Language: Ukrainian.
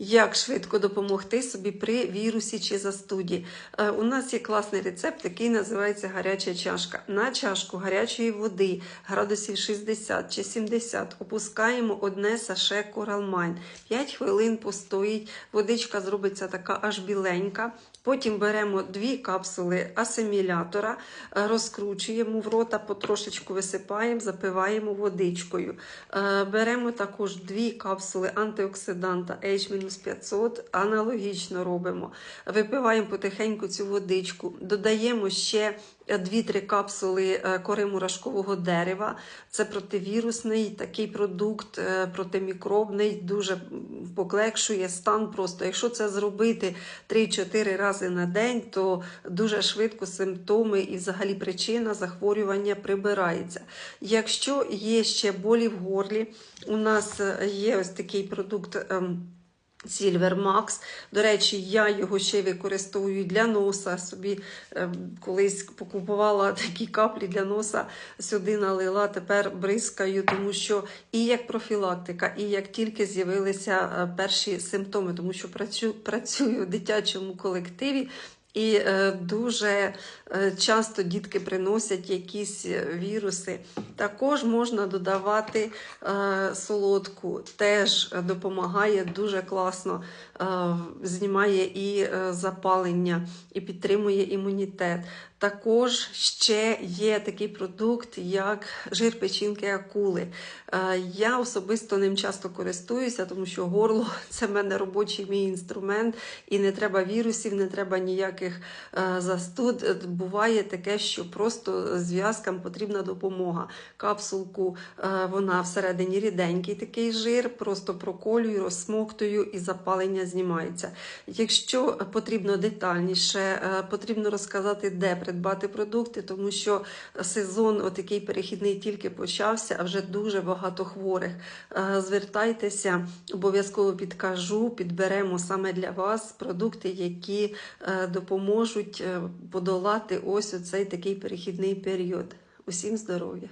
Як швидко допомогти собі при вірусі чи застуді? Е, У нас є класний рецепт, який називається гаряча чашка. На чашку гарячої води градусів 60 чи 70 опускаємо одне саше коралмайн. 5 хвилин постоїть, водичка зробиться така аж біленька. Потім беремо дві капсули асимілятора, е, розкручуємо в рота, потрошечку висипаємо, запиваємо водичкою. Е, Беремо також дві капсули антиоксиданта H-500, аналогічно робимо. Випиваємо потихеньку цю водичку, додаємо ще 2-3 капсули е, кори мурашкового дерева. Це противірусний такий продукт, е, протимікробний, дуже м, поклекшує стан просто. Якщо це зробити 3-4 рази на день, то дуже швидко симптоми і взагалі причина захворювання прибирається. Якщо є ще болі в горлі, у нас е, є ось такий продукт. Silver Max. До речі, я його ще використовую для носа. Собі ем, колись покупувала такі каплі для носа, сюди налила, тепер бризкаю, тому що і як профілактика, і як тільки з'явилися е, перші симптоми, тому що працю, працюю в дитячому колективі. І е, дуже е, часто дітки приносять якісь е, віруси. Також можна додавати солодку, теж допомагає дуже класно, знімає і запалення, і підтримує імунітет. Також ще є такий продукт, як жир печінки акули. Я особисто ним часто користуюся, тому що горло це в мене робочий мій інструмент, і не треба вірусів, не треба ніяких е, застуд. Е, Буває таке, що просто зв'язкам потрібна допомога. Капсулку е, вона всередині ріденький такий жир, просто проколюю, розсмоктую і запалення знімається. Якщо потрібно детальніше, потрібно розказати, де придбати продукти, тому що сезон, отакий перехідний, тільки почався, а вже дуже багато хворих. Звертайтеся, обов'язково підкажу, підберемо саме для вас продукти, які е, допоможуть е, подолати ось оцей такий перехідний період. Усім здоров'я!